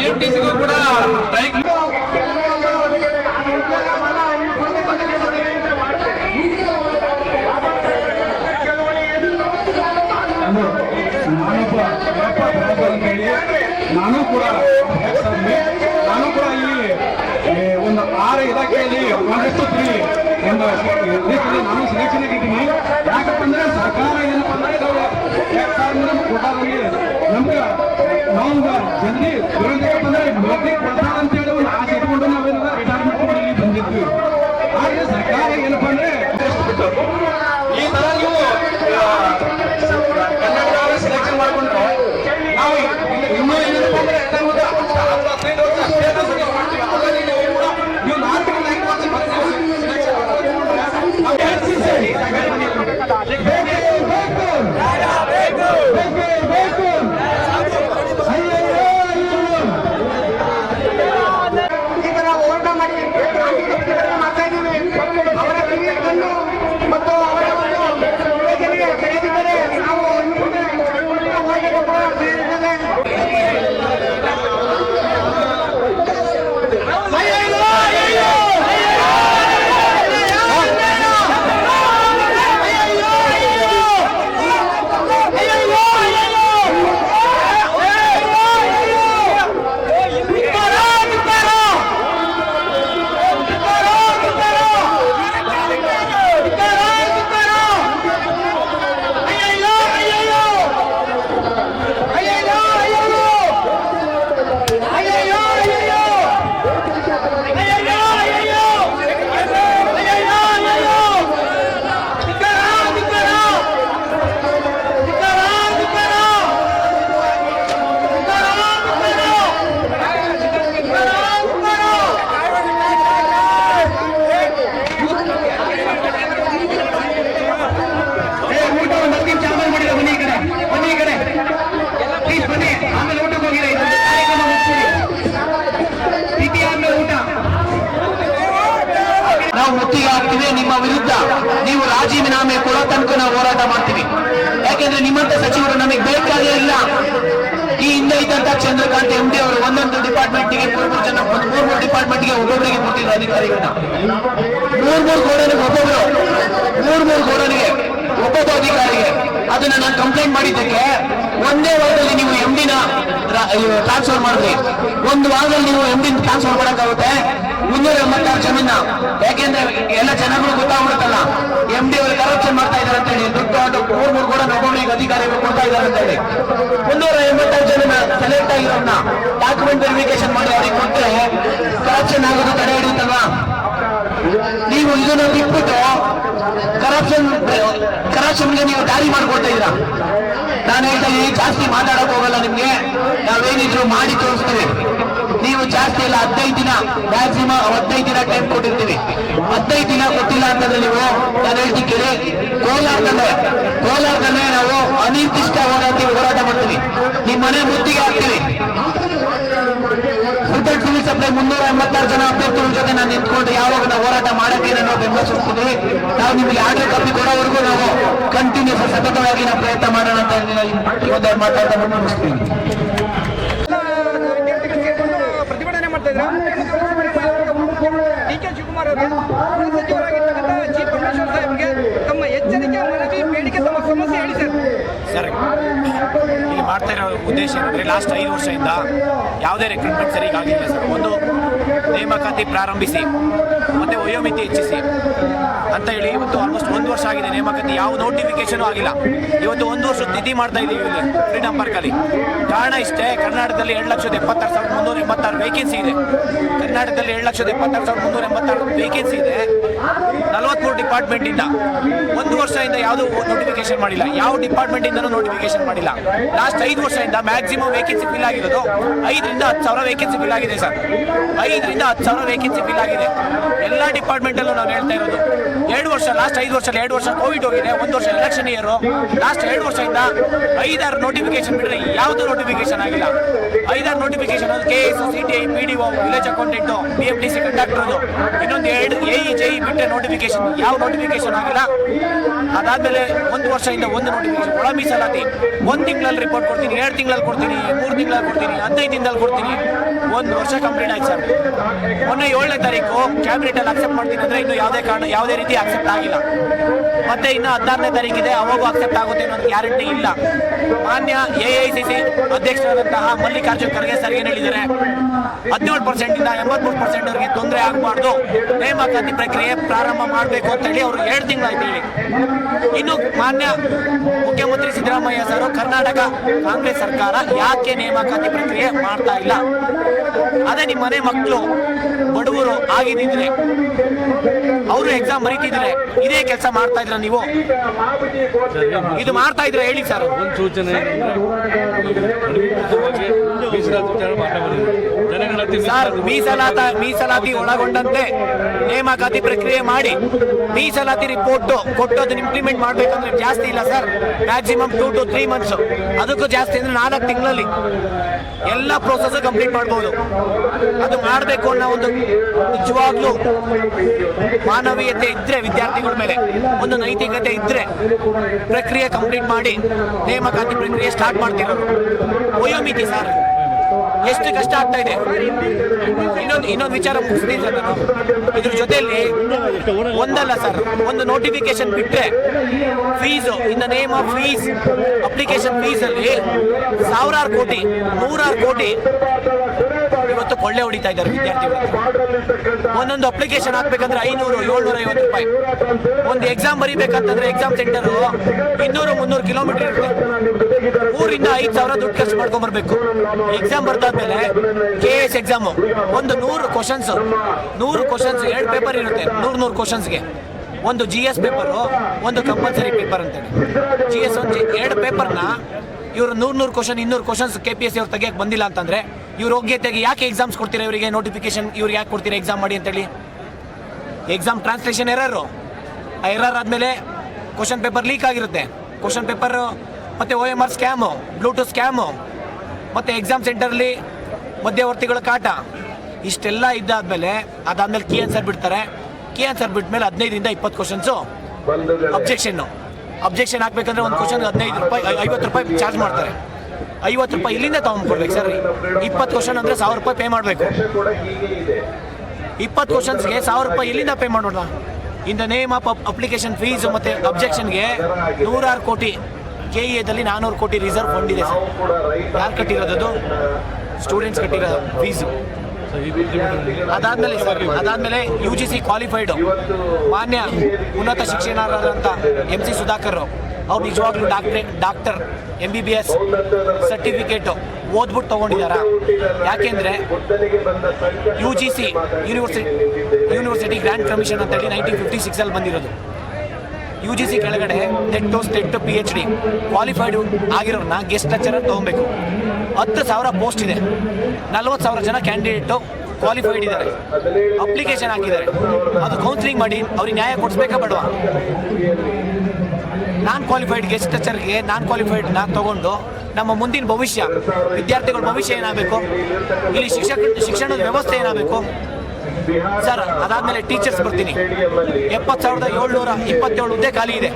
B M T ಸಿಗೂ ಕೂಡ strike ನಾನು ಕೂಡ. ನಾನು ಕೂಡ ಇಲ್ಲಿ ಒಂದು ಆರು ಇಲಾಖೆಯಲ್ಲಿ ಒಂದಷ್ಟು ತ್ರೀ ಒಂದು ನಾನು ಸೆಲೆಕ್ಷನ್ ಆಗಿದ್ದೀನಿ ಯಾಕಪ್ಪ ಅಂದ್ರೆ ಸರ್ಕಾರ ಏನಪ್ಪ ಅಂದ್ರೆ ಕೋಟಾದಲ್ಲಿ ನಮ್ಗೆ नौ जल्दी तुरंत ಮತ್ತು ಅವರ ಒಂದು ಯೋಜನೆಗೆ ಬೆಳೆದಿದ್ದರೆ ನಾವು ಮುಂದೆ ಹೋರಾಟಕ್ಕೆ ಹೋರಾಡ್ತಿದ್ದೇವೆ. ಏ, ಊಟ ಒಂದು ಹತ್ತು ನಿಮಿಷ ಆಮೇಲೆ ಮಾಡಿಲ್ಲ ಬನ್ನಿ ಈ ಕಡೆ ಬನ್ನಿ ಈ ಕಡೆ ಪ್ಲೀಸ್ ಬನ್ನಿ ಆಮೇಲೆ ಊಟಕ್ಕೆ ಹೋಗಿಲ್ಲ ಇದೊಂದು ಕಾರ್ಯಕ್ರಮ ಮುಗಿಸ್ಬಿಡಿ ತಿಥಿ ಆದ್ಮೇಲೆ ಊಟ ನಾವು ಮುತ್ತಿಗೆ ಹಾಕ್ತೀವಿ ನಿಮ್ಮ ವಿರುದ್ಧ ನೀವು ರಾಜೀನಾಮೆ ಕೊಡೋ ತನಕ ನಾವು ಹೋರಾಟ ಮಾಡ್ತೀವಿ. ಯಾಕೆಂದ್ರೆ ನಿಮ್ಮಂತ ಸಚಿವರು ನಮಗೆ ಬೇಕಾಗೇ ಇಲ್ಲ. ಈ ಹಿಂದೆ ಇದ್ದಂತ ಚಂದ್ರಕಾಂತ್ ಎಂ ಡಿ ಅವರು ಒಂದೊಂದು ಡಿಪಾರ್ಟ್ಮೆಂಟ್ಗೆ ಮೂರ್ ಮೂರು ಜನ ಮೂರ್ ಮೂರು ಡಿಪಾರ್ಟ್ಮೆಂಟ್ಗೆ ಒಬ್ಬೊಬ್ಬರಿಗೆ ಕೊಟ್ಟಿದ್ರು ಅಧಿಕಾರಿಗಳನ್ನ. ಮೂರ್ ಮೂರು ಗೋಡನಿಗೆ ಒಬ್ಬೊಬ್ರು. ಮೂರ್ ಮೂರು ಗೋಡನಿಗೆ ಒಬ್ಬೊಬ್ಬ ಅಧಿಕಾರಿಗೆ. ಅದನ್ನ ನಾನು ಕಂಪ್ಲೇಂಟ್ ಮಾಡಿದ್ದಕ್ಕೆ ಒಂದೇ ವಾರದಲ್ಲಿ ನೀವು ಎಂ ಡಿನ ಟ್ರಾನ್ಸ್ಫರ್ ಮಾಡಿದ್ರಿ ಒಂದು ವಾರದಲ್ಲಿ ನೀವು ಎಂ ಡಿನ ಟ್ರಾನ್ಸ್ಫರ್ ಮಾಡಕ್ಕಾಗುತ್ತೆ. ಮುನ್ನೂರ ಎಂಬತ್ತಾರು ಜಮೀನ? ಯಾಕೆಂದ್ರೆ ಎಲ್ಲ ಜನಗಳು ಗೊತ್ತಾಗ್ಬಿಡುತ್ತಲ್ಲ ಎಂ ಡಿ ಅವರು ಕರಪ್ಷನ್ ಮಾಡ್ತಾ ಇದ್ದಾರೆ ಅಂತ ಹೇಳಿ ದುಡ್ಡು ಮೂರ್ ಮೂರು ಕೂಡ ಒಬ್ಬೊಬ್ಬರಿಗೆ ಅಧಿಕಾರಿಗಳು ಕೊಡ್ತಾ ಇದ್ದಾರೆ ಅಂತ ಹೇಳಿ ಮುನ್ನೂರ ಎಂಬತ್ತಾರು ಜನ ಸೆಲೆಕ್ಟ್ ಆಗಿರೋನ್ನ ಡಾಕ್ಯುಮೆಂಟ್ ವೆರಿಫಿಕೇಶನ್ ಮಾಡಿ ಅವ್ರಿಗೆ ಕೊಟ್ಟರೆ ಕರಪ್ಷನ್ ಆಗೋದು ತಡೆ ಹಿಡಿಯುತ್ತಲ್ವಾ? ನೀವು ಇದನ್ನ ಬಿಟ್ಬಿಟ್ಟು ಕರಪ್ಷನ್ ಕರಪ್ಷನ್ಗೆ ನೀವು ದಾರಿ ಮಾಡ್ಕೊಡ್ತಾ ಇದ್ದೀರಾ? ನಾನು ಹೇಳ್ತಾ ಇದ್ದೀನಿ, ಜಾಸ್ತಿ ಮಾತಾಡಕ್ ಹೋಗಲ್ಲ ನಿಮ್ಗೆ. ನಾವೇನಿದ್ರು ಮಾಡಿ ತೋರಿಸ್ತೀವಿ. ನೀವು ಜಾಸ್ತಿ ಇಲ್ಲ ಹದಿನೈದು ದಿನ ಮ್ಯಾಕ್ಸಿಮಮ್ ಹದಿನೈದು ದಿನ ಟೈಮ್ ಕೊಟ್ಟಿರ್ತೀವಿ ಹದಿನೈದು ದಿನ ಕೊಟ್ಟಿಲ್ಲ ಅಂತಂದ್ರೆ ನೀವು, ನಾನು ಹೇಳ್ತೀನಿ ಕೋಲಾರದಲ್ಲೇ ಕೋಲಾರದಲ್ಲೇ ನಾವು ಅನಿರ್ದಿಷ್ಟ ಹೋರಾಟ ಹೋರಾಟ ಮಾಡ್ತೀವಿ. ನಿಮ್ಮ ಮನೆ ಮುತ್ತಿಗೆ ಹಾಕ್ತೀವಿ. ಸಿವಿಲ್ ಸಪ್ಲೈ ಮುನ್ನೂರ ಎಂಬತ್ತಾರು ಜನ ಅಭ್ಯರ್ಥಿಗಳ ಜೊತೆ ನಾನು ನಿಂತ್ಕೊಂಡು ಯಾವಾಗ ನಾವು ಹೋರಾಟ ಮಾಡಕ್ಕೆ ನಾವು ಬೆಂಬಲಿಸುತ್ತೀವಿ ನಾವು ನಿಮಗೆ ಆರ್ಡರ್ ಕಾಪಿ ಕೊಡೋವರೆಗೂ ನಾವು ಕಂಟಿನ್ಯೂಸ್ ಸತತವಾಗಿ ನಾವು ಪ್ರಯತ್ನ ಮಾಡೋಣ ಅಂತ ಇವತ್ತು ಮಾತಾಡ್ತಾ ಮುಂದುವರಿಸ್ತೀವಿ ಇದ್ರೆ ಡಿ ಕೆ ಶಿವಕುಮಾರ್ ಅವರು ಸಚಿವರಾಗಿರ್ತಕ್ಕಂಥ ಜಿ ಪರಮೇಶ್ವರ್ ಸಾಹೇಬ್ಗೆ ತಮ್ಮ ಎಚ್ಚರಿಕೆ ಮನವಿ ಬೇಡಿಕೆ ತಮ್ಮ ಸಮಸ್ಯೆ ಹೇಳಿ ಸರ್ ಇಲ್ಲಿ ಮಾಡ್ತಾ ಇರೋ ಉದ್ದೇಶ ಏನಂದ್ರೆ ಲಾಸ್ಟ್ ಐದು ವರ್ಷದಿಂದ ಯಾವುದೇ ರೆಕ್ರೂಟ್ಮೆಂಟ್ ಸರಿ ಆಗಿಲ್ಲ ಸರ್. ಒಂದು ನೇಮಕಾತಿ ಪ್ರಾರಂಭಿಸಿ ಮತ್ತೆ ವಯೋಮಿತಿ ಹೆಚ್ಚಿಸಿ ಅಂತ ಹೇಳಿ ಇವತ್ತು ಆಲ್ಮೋಸ್ಟ್ ಒಂದು ವರ್ಷ ಆಗಿದೆ. ನೇಮಕಾತಿ ಯಾವ ನೋಟಿಫಿಕೇಶನ್ ಆಗಿಲ್ಲ. ಇವತ್ತು ಒಂದು ವರ್ಷ ತಿಥಿ ಮಾಡ್ತಾ ಇದೀವಿ ಇಲ್ಲಿ ಫ್ರೀಡಂ ಪಾರ್ಕಲ್ಲಿ ಕಾರಣ ಇಷ್ಟೇ, ಕರ್ನಾಟಕದಲ್ಲಿ ಎರಡು ಲಕ್ಷದ ಎಪ್ಪತ್ತಾರು ಸಾವಿರದ ಮುನ್ನೂರ ಎಂಬತ್ತಾರು ವೇಕೆನ್ಸಿ ಇದೆ. ಕರ್ನಾಟಕದಲ್ಲಿ ಎರಡು ಲಕ್ಷದ ಎಪ್ಪತ್ತಾರು ಸಾವಿರದ ಮುನ್ನೂರ ಎಂಬತ್ತಾರು ವೇಕೆನ್ಸಿ ಇದೆ. ನಲವತ್ಮೂರು ಡಿಪಾರ್ಟ್ಮೆಂಟ್ ಇಂದ ಒಂದು ವರ್ಷದಿಂದ ಯಾವುದು ನೋಟಿಫಿಕೇಶನ್ ಮಾಡಿಲ್ಲ. ಯಾವ ಡಿಪಾರ್ಟ್ಮೆಂಟ್ ಇಂದನೂ ನೋಟಿಫಿಕೇಶನ್ ಮಾಡಿಲ್ಲ. ಲಾಸ್ಟ್ ಐದು ವರ್ಷದಿಂದ ಮ್ಯಾಕ್ಸಿಮಮ್ ವೇಕೆನ್ಸಿ ಫಿಲ್ ಆಗಿರೋದು ಐದರಿಂದ ಹತ್ತು ಸಾವಿರ ವೇಕೆನ್ಸಿ ಫಿಲ್ ಆಗಿದೆ ಸರ್. ಐದರಿಂದ ಹತ್ತು ಸಾವಿರ ವೇಕೆನ್ಸಿ ಫಿಲ್ ಆಗಿದೆ. ಎಲ್ಲ ಡಿಪಾರ್ಟ್ಮೆಂಟ್ ಅಲ್ಲೂ ನಾವು ಹೇಳ್ತಾ ಇರೋದು. ಎರಡು ವರ್ಷ ಲಾಸ್ಟ್ ಐದು ವರ್ಷ, ಎರಡು ವರ್ಷ ಕೋವಿಡ್ ಹೋಗಿದೆ, ಒಂದು ವರ್ಷ ಎಲೆಕ್ಷನ್ ಇಯರ್ ಲಾಸ್ಟ್ ಎರಡು ವರ್ಷದಿಂದ ಐದಾರು ನೋಟಿಫಿಕೇಶನ್ ಬಿಟ್ಟರೆ ಯಾವುದು ನೋಟಿಫಿಕೇಶನ್ ಆಗಿಲ್ಲ. ಐದಾರು notification K S C T I P D village accountant B M T C ಕಂಡಕ್ಟರ್ದು ಇನ್ನೊಂದು ಎರಡು ಎ ಜೆ ಇ ಬಿಟ್ಟರೆ ನೋಟಿಫಿಕೇಶನ್ ಯಾವ ನೋಟಿಫಿಕೇಶನ್ ಆಗಿಲ್ಲ? ಅದಾದ್ಮೇಲೆ ಒಂದು ವರ್ಷದಿಂದ ಒಂದು ನೋಟಿಫಿಕೇಶನ್ ಒಳ ಮೀಸಲಾತಿ. ಒಂದು ತಿಂಗಳಲ್ಲಿ ರಿಪೋರ್ಟ್ ಕೊಡ್ತೀನಿ, ಎರಡು ತಿಂಗಳಲ್ಲಿ ಕೊಡ್ತೀನಿ, ಮೂರು ತಿಂಗಳಲ್ಲಿ ಕೊಡ್ತೀನಿ, ಹದಿನೈದು ದಿನದಲ್ಲಿ ಕೊಡ್ತೀನಿ. ಒಂದು ವರ್ಷ ಕಂಪ್ಲೀಟ್ ಆಯ್ತು ಸರ್. ಮೊನ್ನೆ ಏಳನೇ ತಾರೀಕು ಕ್ಯಾಬಿನೆಟ್ ಅಲ್ಲಿ ಅಕ್ಸೆಪ್ಟ್ ಮಾಡ್ತೀನಿ ಅಂದ್ರೆ ಇನ್ನು ಯಾವುದೇ ಕಾರಣ, ಯಾವುದೇ ರೀತಿ ಅಕ್ಸೆಪ್ಟ್ ಆಗಿಲ್ಲ. ಮತ್ತೆ ಇನ್ನು ಹದಿನಾರನೇ ತಾರೀಕಿದೆ ಅವಾಗೂ ಅಕ್ಸೆಪ್ಟ್ ಆಗುತ್ತೆ ಅನ್ನೋ ಗ್ಯಾರಂಟಿ ಇಲ್ಲ. ಮಾನ್ಯ ಎ ಐ ಸಿ ಸಿ ಅಧ್ಯಕ್ಷರಾದಂತಹ ಮಲ್ಲಿಕಾರ್ಜುನ್ ಖರ್ಗೆ ಸರ್ ಏನು ಹೇಳಿದ್ದಾರೆ? ಹದಿನೇಳು ಪರ್ಸೆಂಟಿಂದ ಎಂಬತ್ಮೂರು ಪರ್ಸೆಂಟ್ ಅವರಿಗೆ ತೊಂದರೆ ಆಗಬಾರ್ದು. ನೇಮಕಾತಿ ಪ್ರಕ್ರಿಯೆ ಪ್ರಾರಂಭ ಮಾಡಬೇಕು ಅಂತ ಹೇಳಿ ಅವರು ಎರಡು ತಿಂಗಳಾಯ್ತು ಹೇಳಿ. ಇನ್ನು ಮಾನ್ಯ ಮುಖ್ಯಮಂತ್ರಿ ಸಿದ್ದರಾಮಯ್ಯ ಸರ್ ಕರ್ನಾಟಕ ಕಾಂಗ್ರೆಸ್ ಸರ್ಕಾರ ಯಾಕೆ ನೇಮಕಾತಿ ಪ್ರಕ್ರಿಯೆ ಮಾಡ್ತಾ ಇಲ್ಲ? ಅದೇ ನಿಮ್ಮ ಮನೆ ಮಕ್ಕಳು ಬಡವರು ಆಗಿದ್ದಿದ್ರೆ, ಅವರು ಎಕ್ಸಾಮ್ ಬರೀತಿದ್ರೆ ಇದೇ ಕೆಲಸ ಮಾಡ್ತಾ ಇದ್ರ ನೀವು? ಇದು ಮಾಡ್ತಾ ಇದ್ರೆ ಹೇಳಿ ಸರ್. ಒಂದು ಸೂಚನೆ ಸರ್ ಮೀಸಲಾತ ಮೀಸಲಾತಿ ಒಳಗೊಂಡಂತೆ ನೇಮಕಾತಿ ಪ್ರಕ್ರಿಯೆ ಮಾಡಿ ಮೀಸಲಾತಿ ರಿಪೋರ್ಟ್ ಕೊಟ್ಟು ಅದನ್ನ ಇಂಪ್ಲಿಮೆಂಟ್ ಮಾಡಬೇಕಂದ್ರೆ ಜಾಸ್ತಿ ಇಲ್ಲ sir. Maximum two to three months ಅದಕ್ಕೂ ಜಾಸ್ತಿ ಅಂದ್ರೆ ನಾಲ್ಕು ತಿಂಗಳಲ್ಲಿ ಎಲ್ಲ ಪ್ರೋಸೆಸ್ ಕಂಪ್ಲೀಟ್ ಮಾಡ್ಬೋದು. ಅದು ಮಾಡಬೇಕು ಅನ್ನೋ ಒಂದು ನಿಜವಾಗ್ಲೂ ಮಾನವೀಯತೆ ಇದ್ರೆ ವಿದ್ಯಾರ್ಥಿಗಳ ಮೇಲೆ ಒಂದು ನೈತಿಕತೆ ಇದ್ರೆ ಪ್ರಕ್ರಿಯೆ ಕಂಪ್ಲೀಟ್ ಮಾಡಿ ನೇಮಕಾತಿ ಪ್ರಕ್ರಿಯೆ ಸ್ಟಾರ್ಟ್ ಮಾಡ್ತೀರೋ ವಯೋಮಿತಿ ಸರ್. ಎಷ್ಟು ಕಷ್ಟ ಆಗ್ತಾ ಇದೆ? ಇನ್ನೊಂದು ಇನ್ನೊಂದು ವಿಚಾರ ಮುಗಿಸ್ತೀನಿ ಸರ್ ನಾನು ಇದ್ರ ಜೊತೆಯಲ್ಲಿ ಒಂದಲ್ಲ ಸರ್, ಒಂದು ನೋಟಿಫಿಕೇಶನ್ ಬಿಟ್ಟರೆ fees in the name of fees application fees ಅಲ್ಲಿ ಸಾವಿರಾರು ಕೋಟಿ, ನೂರಾರು ಕೋಟಿ ಇವತ್ತು ಕೊಳ್ಳೆ ಹೊಡಿತಾ ಇದ್ದಾರೆ ವಿದ್ಯಾರ್ಥಿಗಳು. ಒಂದೊಂದು ಅಪ್ಲಿಕೇಶನ್ ಹಾಕ್ಬೇಕಂದ್ರೆ ಐನೂರು, ಏಳ್ನೂರ ಐವತ್ತು ರೂಪಾಯಿ. ಒಂದು ಎಕ್ಸಾಮ್ ಬರೀಬೇಕಂತಂದ್ರೆ ಎಕ್ಸಾಮ್ ಸೆಂಟರ್ ಇನ್ನೂರು, ಮುನ್ನೂರು ಕಿಲೋಮೀಟರ್ ಇರುತ್ತೆ. ಊರಿಂದ ಐದು ಸಾವಿರ ದುಡ್ಡು ಖರ್ಚು ಮಾಡ್ಕೊಂಡ್ ಬರ್ಬೇಕು. ಎಕ್ಸಾಮ್ ಬರ್ದಾದ್ಮೇಲೆ ಕೆ ಎಸ್ ಎಕ್ಸಾಮ್ ಒಂದು ನೂರು ಕ್ವಶನ್ಸ್ ನೂರು ಕ್ವಶನ್ಸ್ ಎರಡು ಪೇಪರ್ ಇರುತ್ತೆ. ನೂರು ನೂರು ಕ್ವಶನ್ಸ್ಗೆ ಒಂದು ಜಿ ಎಸ್ ಪೇಪರು ಒಂದು ಕಂಪಲ್ಸರಿ ಪೇಪರ್ ಅಂತೇಳಿ. ಜಿ ಎಸ್ ಒಂದು ಎರಡು ಪೇಪರ್ನ ಇವರು ನೂರು ನೂರು ಕ್ವಶನ್ ಇನ್ನೂರು ಕ್ವಶನ್ಸ್ ಕೆ ಪಿ ಎಸ್ ಅವ್ರು ತೆಗಿಯಕ್ಕೆ ಬಂದಿಲ್ಲ ಅಂತಂದ್ರೆ ಇವ್ರು ಯೋಗ್ಯತೆಗೆ ಯಾಕೆ ಎಕ್ಸಾಮ್ಸ್ ಕೊಡ್ತೀರಾ ಇವರಿಗೆ? ನೋಟಿಫಿಕೇಶನ್ ಇವ್ರಿಗೆ ಯಾಕೆ ಕೊಡ್ತೀರಾ ಎಕ್ಸಾಮ್ ಮಾಡಿ ಅಂತೇಳಿ. ಎಕ್ಸಾಮ್ ಟ್ರಾನ್ಸ್ಲೇಷನ್ ಎರರು ಆ ಎರರ್ ಆದಮೇಲೆ ಕ್ವಶನ್ ಪೇಪರ್ ಲೀಕ್ ಆಗಿರುತ್ತೆ. ಕ್ವಶನ್ ಪೇಪರ್ ಮತ್ತು O M R scam bluetooth scam ಮತ್ತು ಎಕ್ಸಾಮ್ ಸೆಂಟರ್ಲಿ ಮಧ್ಯವರ್ತಿಗಳ ಕಾಟ. ಇಷ್ಟೆಲ್ಲ ಇದ್ದಾದ್ಮೇಲೆ ಅದಾದ್ಮೇಲೆ ಕೀ ಆನ್ಸರ್ ಬಿಡ್ತಾರೆ. ಕೀ ಆನ್ಸರ್ ಬಿಟ್ಮೇಲೆ ಹದಿನೈದರಿಂದ ಇಪ್ಪತ್ತು ಕ್ವಶನ್ಸು ಅಬ್ಜೆಕ್ಷನ್ನು ಅಬ್ಜೆಕ್ಷನ್ ಹಾಕ್ಬೇಕಂದ್ರೆ ಒಂದು ಕ್ವಶನ್ ಹದಿನೈದು ರೂಪಾಯಿ ಐವತ್ತು ರೂಪಾಯಿ ಚಾರ್ಜ್ ಮಾಡ್ತಾರೆ. ಐವತ್ತು ರೂಪಾಯಿ ಇಲ್ಲಿಂದ ತೊಗೊಂಡ್ಕೊಡ್ಬೇಕು ಸರ್. ಇಪ್ಪತ್ತು ಕ್ವಶನ್ ಅಂದರೆ ಸಾವಿರ ರೂಪಾಯಿ ಪೇ ಮಾಡಬೇಕು. ಇಪ್ಪತ್ತು ಕ್ವಶನ್ಸ್ಗೆ ಸಾವಿರ ರೂಪಾಯಿ ಇಲ್ಲಿಂದ ಪೇ ಮಾಡೋಣ in the name of application fees ಮತ್ತು ಅಬ್ಜೆಕ್ಷನ್ಗೆ ನೂರಾರು ಕೋಟಿ. ಕೆ ಇ ಎದಲ್ಲಿ ನಾನ್ನೂರು ಕೋಟಿ ರಿಸರ್ವ್ ಫಂಡ್ ಇದೆ ಸರ್. ಯಾರು ಕಟ್ಟಿರೋದು ಸ್ಟೂಡೆಂಟ್ಸ್ ಕಟ್ಟಿರೋ ಫೀಸು ಅದಾದ್ಮೇಲೆ ಸರ್, ಅದಾದ್ಮೇಲೆ ಯು ಜಿ ಸಿ ಕ್ವಾಲಿಫೈಡು ಮಾನ್ಯ ಉನ್ನತ ಶಿಕ್ಷಣರಾದಂಥ ಎಂ ಸಿ ಸುಧಾಕರ್ ಅವ್ರು ನಿಜವಾಗ್ಲೂ doctorate doctor M B B S certificate ಓದ್ಬಿಟ್ಟು ತೊಗೊಂಡಿದ್ದಾರ ಯಾಕೆಂದರೆ U G C university university grand commission ಅಂತೇಳಿ ನೈನ್ಟೀನ್ ಫಿಫ್ಟಿ ಸಿಕ್ಸಲ್ಲಿ ಬಂದಿರೋದು. ಯು ಜಿ ಸಿ ಕೆಳಗಡೆ NET SET P H D qualified ಆಗಿರೋರನ್ನ guest lecturer ತೊಗೊಬೇಕು. ಹತ್ತು ಸಾವಿರ ಪೋಸ್ಟ್ ಇದೆ. ನಲ್ವತ್ತು ಸಾವಿರ ಜನ ಕ್ಯಾಂಡಿಡೇಟು ಕ್ವಾಲಿಫೈಡ್ ಇದ್ದಾರೆ. ಅಪ್ಲಿಕೇಶನ್ ಹಾಕಿದ್ದಾರೆ. ಅದು ಕೌನ್ಸಿಲಿಂಗ್ ಮಾಡಿ ಅವ್ರಿಗೆ ನ್ಯಾಯ ಕೊಡಿಸ್ಬೇಕಾ ಬೇಡವಾ? ನಾನ್ ಕ್ವಾಲಿಫೈಡ್ ಗೆಸ್ಟ್ ಲೆಕ್ಚರ್ಗೆ ನಾನ್ ಕ್ವಾಲಿಫೈಡ್ನ ತಗೊಂಡು ನಮ್ಮ ಮುಂದಿನ ಭವಿಷ್ಯ, ವಿದ್ಯಾರ್ಥಿಗಳ ಭವಿಷ್ಯ ಏನಾಗಬೇಕು? ಇಲ್ಲಿ ಶಿಕ್ಷಕ, ಶಿಕ್ಷಣದ ವ್ಯವಸ್ಥೆ ಏನಾಗಬೇಕು? ಸರ್ ಅದಾದ್ಮೇಲೆ ಟೀಚರ್ಸ್ ಬರ್ತೀನಿ. ಎಪ್ಪತ್ತು ಸಾವಿರದ ಏಳ್ನೂರ ಇಪ್ಪತ್ತೇಳು ಹುದ್ದೆ ಖಾಲಿ ಇದೆ.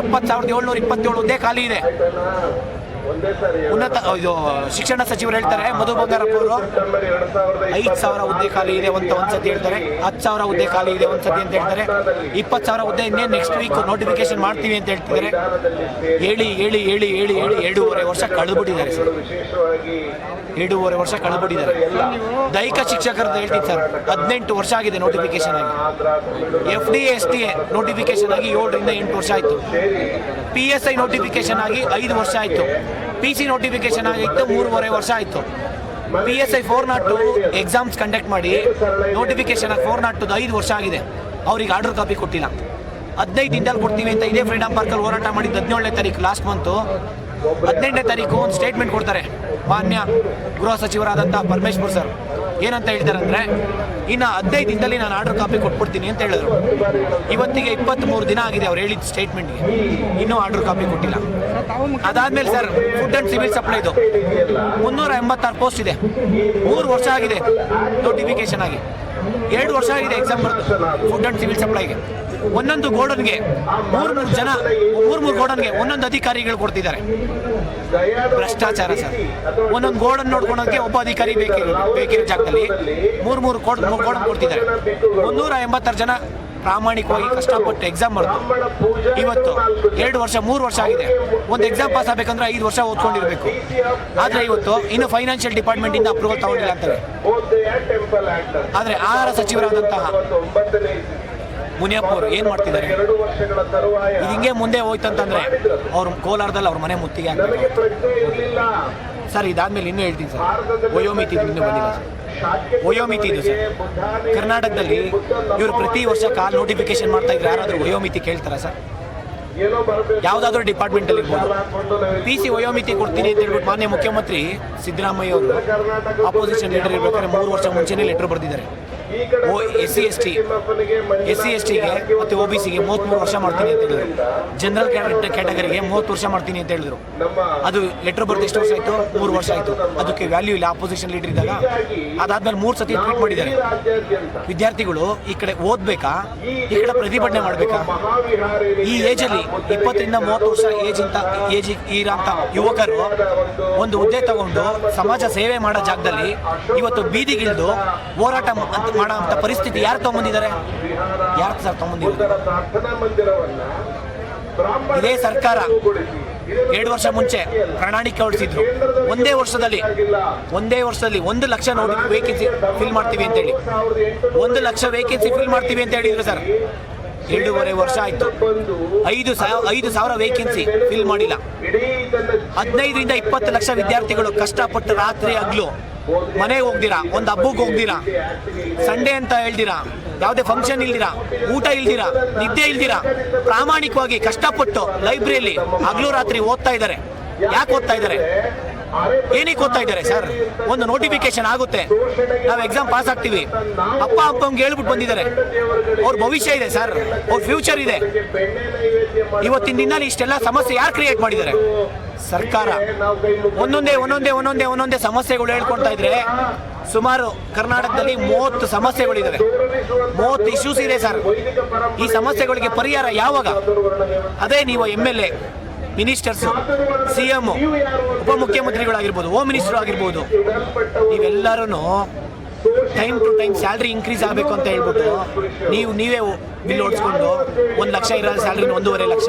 ಎಪ್ಪತ್ತು ಸಾವಿರದ ಏಳ್ನೂರ ಇಪ್ಪತ್ತೇಳು ಹುದ್ದೆ ಖಾಲಿ ಇದೆ. ಉನ್ನತ ಇದು ಶಿಕ್ಷಣ ಸಚಿವರು ಹೇಳ್ತಾರೆ ಮಧು ಬಂಗಾರಪ್ಪ ಅವರು ಐದು ಸಾವಿರ ಹುದ್ದೆ ಖಾಲಿ ಇದೆ ಅಂತ ಒಂದ್ಸತಿ ಹೇಳ್ತಾರೆ ಹತ್ತು ಸಾವಿರ ಹುದ್ದೆ ಖಾಲಿ ಇದೆ ಒಂದ್ಸತಿ ಅಂತ ಹೇಳ್ತಾರೆ ಇಪ್ಪತ್ತು ಸಾವಿರ ಹುದ್ದೆ ಇನ್ನೇನು ನೆಕ್ಸ್ಟ್ ವೀಕ್ ನೋಟಿಫಿಕೇಶನ್ ಮಾಡ್ತೀವಿ ಅಂತ ಹೇಳ್ತಿದ್ದಾರೆ. ಹೇಳಿ ಹೇಳಿ ಹೇಳಿ ಹೇಳಿ ಹೇಳಿ ಎರಡೂವರೆ ವರ್ಷ ಕಳೆದ್ಬಿಟ್ಟಿದ್ದಾರೆ ಸರ್. ಎರಡೂವರೆ ವರ್ಷ ಕಳೆದ್ಬಿಟ್ಟಿದ್ದಾರೆ. ದೈಹಿಕ ಶಿಕ್ಷಕರದ್ದು ಹೇಳ್ತೀನಿ ಸರ್ ಹದಿನೆಂಟು ವರ್ಷ ಆಗಿದೆ ನೋಟಿಫಿಕೇಶನ್ ಆಗಿ. F D S T notification ಆಗಿ ಏಳರಿಂದ ಎಂಟು ವರ್ಷ ಆಯಿತು. ಪಿ ಎಸ್ ಐ ನೋಟಿಫಿಕೇಶನ್ ಆಗಿ ಐದು ವರ್ಷ ಆಯಿತು. ಪಿ ಸಿ ನೋಟಿಫಿಕೇಶನ್ ಆಗಿತ್ತು, ಮೂರುವರೆ ವರ್ಷ ಆಯಿತು. P S I four not two exams conduct ಮಾಡಿ ನೋಟಿಫಿಕೇಶನ್ ಆಗಿ ಫೋರ್ ನಾಟ್ ಟು ಐದು ವರ್ಷ ಆಗಿದೆ. ಅವ್ರಿಗೆ ಆರ್ಡರ್ ಕಾಪಿ ಕೊಟ್ಟಿಲ್ಲ. ಹದಿನೈದು ದಿನದಲ್ಲಿ ಕೊಡ್ತೀವಿ ಅಂತ ಇದೇ ಫ್ರೀಡಮ್ ಪಾರ್ಕಲ್ಲಿ ಹೋರಾಟ ಮಾಡಿದ್ದು ಹದಿನೇಳನೇ ತಾರೀಕು ಲಾಸ್ಟ್ ಮಂತು ಹದಿನೆಂಟನೇ ತಾರೀಕು ಒಂದು ಸ್ಟೇಟ್ಮೆಂಟ್ ಕೊಡ್ತಾರೆ. ಮಾನ್ಯ ಗೃಹ ಸಚಿವರಾದಂಥ ಪರಮೇಶ್ವರ್ ಸರ್, ಏನಂತ ಹೇಳ್ತಾರೆ ಅಂದರೆ ಇನ್ನು ಹದಿನೈದು ದಿನದಲ್ಲಿ ನಾನು ಆರ್ಡರ್ ಕಾಪಿ ಕೊಟ್ಬಿಡ್ತೀನಿ ಅಂತ ಹೇಳಿದ್ರು. ಇವತ್ತಿಗೆ ಇಪ್ಪತ್ತ್ಮೂರು ದಿನ ಆಗಿದೆ ಅವ್ರು ಹೇಳಿದ ಸ್ಟೇಟ್ಮೆಂಟ್ಗೆ ಇನ್ನೂ ಆರ್ಡರ್ ಕಾಪಿ ಕೊಟ್ಟಿಲ್ಲ. ಅದಾದ್ಮೇಲೆ ಸರ್ ಫುಡ್ ಅಂಡ್ ಸಿವಿಲ್ ಸಪ್ಲೈದು ಮುನ್ನೂರ ಎಂಬತ್ತಾರು ಪೋಸ್ಟ್ ಇದೆ. ಮೂರು ವರ್ಷ ಆಗಿದೆ ನೋಟಿಫಿಕೇಶನ್ ಆಗಿ. ಎರಡು ವರ್ಷ ಆಗಿದೆ ಎಕ್ಸಾಮ್ ಬರೆದು ಫುಡ್ ಅಂಡ್ ಸಿವಿಲ್ ಸಪ್ಲೈಗೆ ಒಂದೊಂದು ಗೋಡನ್ಗೆ ಮೂರ್ ಮೂರು ಜನ ಮೂರು ಮೂರು ಗೋಡನ್ಗೆ ಒಂದೊಂದು ಅಧಿಕಾರಿಗಳು ಕೊಡ್ತಿದ್ದಾರೆ. ಭ್ರಷ್ಟಾಚಾರ ಸರ್. ಒಂದೊಂದು ಗೋಡನ್ ನೋಡ್ಕೊಳೋಕೆ ಒಬ್ಬ ಅಧಿಕಾರಿ ಬೇಕಿರೋ ಬೇಕಿರೋ ಜಾಗದಲ್ಲಿ ಮೂರು ಮೂರು ಕೋಡ್ ಗೋಡನ್ ಕೊಡ್ತಿದ್ದಾರೆ. ಮುನ್ನೂರ ಎಂಬತ್ತಾರು ಜನ ಪ್ರಾಮಾಣಿಕವಾಗಿ ಕಷ್ಟಪಟ್ಟು ಎಕ್ಸಾಮ್ ಬರೆದು ಇವತ್ತು ಎರಡು ವರ್ಷ ಮೂರು ವರ್ಷ ಆಗಿದೆ. ಒಂದು ಎಕ್ಸಾಮ್ ಪಾಸ್ ಆಗಬೇಕಂದ್ರೆ ಐದು ವರ್ಷ ಓದ್ಕೊಂಡಿರಬೇಕು. ಆದರೆ ಇವತ್ತು ಇನ್ನು ಫೈನಾನ್ಷಿಯಲ್ ಡಿಪಾರ್ಟ್ಮೆಂಟಿಂದ ಅಪ್ರೂವಲ್ ತಗೊಂಡಿಲ್ಲ ಅಂತಾರೆ ಆದರೆ ಆಹಾರ ಸಚಿವರಾದಂತಹ ಮುನಿಯಪ್ಪ ಅವರು ಏನು ಮಾಡ್ತಿದ್ದಾರೆ? ಇದು ಹಿಂಗೆ ಮುಂದೆ ಹೋಯ್ತಂತಂದ್ರೆ ಅವ್ರ ಕೋಲಾರದಲ್ಲಿ ಅವ್ರ ಮನೆ ಮುತ್ತಿಗೆ ಹಾಕ್ಬೇಕು. ಸರ್ ಇದಾದ್ಮೇಲೆ ಇನ್ನೂ ಹೇಳ್ತೀನಿ ಸರ್. ವಯೋಮಿತಿ ಇನ್ನೂ ಬಂದಿಲ್ಲ ಸರ್. ವಯೋಮಿತಿ ಇದು ಸರ್. ಕರ್ನಾಟಕದಲ್ಲಿ ಇವರು ಪ್ರತಿ ವರ್ಷ ಕಾಲ್ ನೋಟಿಫಿಕೇಶನ್ ಮಾಡ್ತಾ ಇದ್ರೆ ಯಾರಾದರೂ ವಯೋಮಿತಿ ಕೇಳ್ತಾರಾ ಸರ್? ಯಾವುದಾದ್ರೂ ಡಿಪಾರ್ಟ್ಮೆಂಟಲ್ಲಿ ಇರ್ಬೋದು. ಪಿ ಸಿ ವಯೋಮಿತಿ ಕೊಡ್ತೀನಿ ಅಂತ ಹೇಳ್ಬಿಟ್ಟು ಮಾನ್ಯ ಮುಖ್ಯಮಂತ್ರಿ ಸಿದ್ದರಾಮಯ್ಯ ಅವರು ಆಪೋಸಿಷನ್ ಲೀಡರ್ ಇರ್ಬೇಕಾದ್ರೆ ಮೂರು ವರ್ಷ ಮುಂಚೆನೇ ಲೆಟರ್ ಬರೆದಿದ್ದಾರೆ. S C S T. S C S ಟಿಗೆ ಮತ್ತು ಒ ಬಿ ಸಿಗೆ ಮೂವತ್ತ್ಮೂರು ವರ್ಷ ಮಾಡ್ತೀನಿ ಅಂತ ಹೇಳಿದ್ರು. ಜನರಲ್ ಕ್ಯಾಟಗರಿಗೆ ಮೂವತ್ತು ವರ್ಷ ಮಾಡ್ತೀನಿ ಅಂತ ಹೇಳಿದ್ರು. ಅದು ಲೆಟರ್ ಬರ್ದು ಎಷ್ಟು ವರ್ಷ ಆಯಿತು? ಮೂರು ವರ್ಷ ಆಯಿತು. ಅದಕ್ಕೆ ವ್ಯಾಲ್ಯೂ ಇಲ್ಲ. ಆಪೋಸಿಷನ್ ಲೀಡರ್ ಇದ್ದಾಗ ಅದಾದ್ಮೇಲೆ ಮೂರು ಸತಿ ಟ್ವೀಟ್ ಮಾಡಿದ್ದಾರೆ. ವಿದ್ಯಾರ್ಥಿಗಳು ಈ ಕಡೆ ಓದ್ಬೇಕಾ? ಈ ಕಡೆ ಪ್ರತಿಭಟನೆ ಮಾಡಬೇಕಾ? ಈ ಏಜಲ್ಲಿ ಇಪ್ಪತ್ತರಿಂದ ಮೂವತ್ತು ವರ್ಷ ಏಜ್ ಇಂತ ಏಜ್ ಇರಂತ ಯುವಕರು ಒಂದು ಹುದ್ದೆ ತಗೊಂಡು ಸಮಾಜ ಸೇವೆ ಮಾಡೋ ಜಾಗದಲ್ಲಿ ಇವತ್ತು ಬೀದಿಗಿಳಿದು ಹೋರಾಟ ಅಂತ ಮಾಡೋ ಅಂತ ಪರಿಸ್ಥಿತಿ ಯಾರು ತಗೊಂಬಂದಿದ್ದಾರೆ? ಯಾರು ಸರ್ ತಗೊಂಬಂದಿದ್ದಾರೆ ಇದೇ ಸರ್ಕಾರ. ಎರಡು ವರ್ಷ ಮುಂಚೆ ಪ್ರಣಾಳಿಕೆ ಹೊಡಿಸಿದ್ರು ಒಂದೇ ವರ್ಷದಲ್ಲಿ ಒಂದೇ ವರ್ಷದಲ್ಲಿ ಒಂದು ಲಕ್ಷ ನೋಡಿ ವೇಕೆನ್ಸಿ ಫಿಲ್ ಮಾಡ್ತೀವಿ ಅಂತ ಹೇಳಿ. ಒಂದು ಲಕ್ಷ ವೇಕೆನ್ಸಿ ಫಿಲ್ ಮಾಡ್ತೀವಿ ಅಂತ ಹೇಳಿದ್ರು ಸರ್. ಎರಡೂವರೆ ವರ್ಷ ಆಯ್ತು. ಐದು ಸಾವಿರ ಐದು ಸಾವಿರ ವೇಕೆನ್ಸಿ ಫಿಲ್ ಮಾಡಿಲ್ಲ. ಹದಿನೈದರಿಂದ ಇಪ್ಪತ್ತು ಲಕ್ಷ ವಿದ್ಯಾರ್ಥಿಗಳು ಕಷ್ಟಪಟ್ಟು ರಾತ್ರಿ ಹಗ್ಲು ಮನೆಗೆ ಹೋಗ್ದಿರಾ? ಒಂದು ಹಬ್ಬಕ್ಕೆ ಹೋಗ್ದಿರಾ? ಸಂಡೇ ಅಂತ ಹೇಳ್ದಿರಾ? ಯಾವುದೇ ಫಂಕ್ಷನ್ ಇಲ್ದಿರಾ? ಊಟ ಇಲ್ದಿರಾ? ನಿದ್ದೆ ಇಲ್ದಿರಾ? ಪ್ರಾಮಾಣಿಕವಾಗಿ, ಕಷ್ಟಪಟ್ಟು ಲೈಬ್ರರಿಯಲ್ಲಿ ಹಗಲು ರಾತ್ರಿ ಓದ್ತಾ ಇದ್ದಾರೆ ಯಾಕೆ ಓದ್ತಾ ಇದ್ದಾರೆ ಏನಕ್ಕೆ ಓದ್ತಾ ಇದ್ದಾರೆ ಸರ್ ಒಂದು ನೋಟಿಫಿಕೇಶನ್ ಆಗುತ್ತೆ. ನಾವು ಎಕ್ಸಾಮ್ ಪಾಸ್ ಆಗ್ತೀವಿ. ಅಪ್ಪ ಅಪ್ಪಂಗೆ ಹೇಳ್ಬಿಟ್ಟು ಬಂದಿದ್ದಾರೆ ಅವ್ರ ಭವಿಷ್ಯ ಇದೆ ಸರ್ ಅವ್ರ ಫ್ಯೂಚರ್ ಇದೆ. ಇವತ್ತಿನ ದಿನ ಇಷ್ಟೆಲ್ಲ ಸಮಸ್ಯೆ ಯಾರು ಕ್ರಿಯೇಟ್ ಮಾಡಿದ್ದಾರೆ? ಸರ್ಕಾರ. ಒಂದೊಂದೇ ಒಂದೊಂದೇ ಒಂದೊಂದೇ ಒಂದೊಂದೇ ಸಮಸ್ಯೆಗಳು ಹೇಳ್ಕೊಳ್ತಾ ಇದ್ರೆ ಸುಮಾರು ಕರ್ನಾಟಕದಲ್ಲಿ ಮೂವತ್ತು ಸಮಸ್ಯೆಗಳಿದ್ದಾವೆ ಮೂವತ್ತು ಇಶ್ಯೂಸ್ ಇದೆ ಸರ್. ಈ ಸಮಸ್ಯೆಗಳಿಗೆ ಪರಿಹಾರ ಯಾವಾಗ? ಅದೇ ನೀವು M L A ministers C M ಉಪಮುಖ್ಯಮಂತ್ರಿಗಳಾಗಿರ್ಬೋದು home minister ಆಗಿರ್ಬೋದು ನೀವೆಲ್ಲರೂ time to time salary increase ಆಗಬೇಕು ಅಂತ ಹೇಳ್ಬಿಟ್ಟು ನೀವು, ನೀವೇ ಬಿಲ್ ಓಡಿಸ್ಕೊಂಡು ಒಂದು ಲಕ್ಷ ಇರೋ ಸ್ಯಾಲ್ರಿ ಒಂದೂವರೆ ಲಕ್ಷ,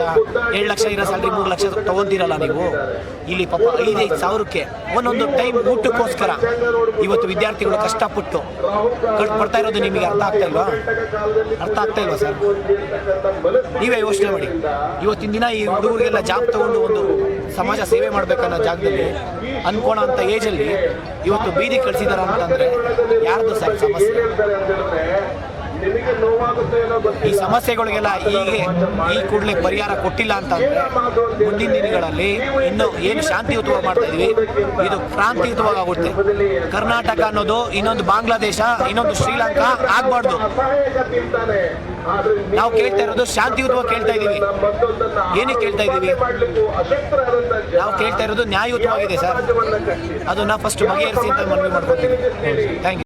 ಎರಡು ಲಕ್ಷ ಇರೋ ಸ್ಯಾಲ್ರಿ ಮೂರು ಲಕ್ಷ ತೊಗೊಂತೀರಲ್ಲ ನೀವು? ಇಲ್ಲಿ ಪಾಪ ಐದೈದು ಸಾವಿರಕ್ಕೆ ಒಂದೊಂದು ಟೈಮ್ ಊಟಕ್ಕೋಸ್ಕರ ಇವತ್ತು ವಿದ್ಯಾರ್ಥಿಗಳು ಕಷ್ಟಪಟ್ಟು ಕಟ್ ಪಡ್ತಾ ಇರೋದು ನಿಮಗೆ ಅರ್ಥ ಆಗ್ತಾ ಇಲ್ವಾ? ಅರ್ಥ ಆಗ್ತಾ ಇಲ್ವಾ ಸರ್? ನೀವೇ ಯೋಚನೆ ಮಾಡಿ. ಇವತ್ತಿನ ದಿನ ಈ ಹುಡುಗರಿಗೆಲ್ಲ ಜಾಬ್ ತಗೊಂಡು ಒಂದು ಸಮಾಜ ಸೇವೆ ಮಾಡಬೇಕನ್ನೋ ಜಾಗದಲ್ಲಿ ಅನ್ಕೋಣ ಅಂತ ಅಲ್ಲಿ ಇವತ್ತು ಬೀದಿ ಕಳಿಸಿದಾರ ಅಂತಂದ್ರೆ ಯಾರ್ದು ಸರ್ ಸಮಸ್ಯೆ? ಈ ಸಮಸ್ಯೆಗಳಿಗೆಲ್ಲ ಹೀಗೆ ಈ ಕೂಡಲೇ ಪರಿಹಾರ ಕೊಟ್ಟಿಲ್ಲ ಅಂತ ಮುಂದಿನ ದಿನಗಳಲ್ಲಿ ಇನ್ನು ಏನು ಶಾಂತಿಯುತವಾಗಿ ಮಾಡ್ತಾ ಇದೀವಿ. ಇದು ಕ್ರಾಂತಿಯುತವಾಗಿ ಆಗುತ್ತೆ. ಕರ್ನಾಟಕ ಅನ್ನೋದು ಇನ್ನೊಂದು ಬಾಂಗ್ಲಾದೇಶ, ಇನ್ನೊಂದು ಶ್ರೀಲಂಕಾ ಆಗ್ಬಾರ್ದು. ನಾವು ಕೇಳ್ತಾ ಇರೋದು ಶಾಂತಿಯುತವಾಗಿ ಕೇಳ್ತಾ ಇದ್ದೀವಿ ಏನಕ್ಕೆ ಕೇಳ್ತಾ ಇದ್ದೀವಿ ನಾವು ಕೇಳ್ತಾ ಇರೋದು ನ್ಯಾಯಯುತವಾಗಿದೆ ಸರ್. ಅದನ್ನ ಫಸ್ಟ್ ಬಗೆಹರಿಸಿ ಅಂತ ಮನವಿ ಮಾಡ್ಕೊತೀವಿ. Thank you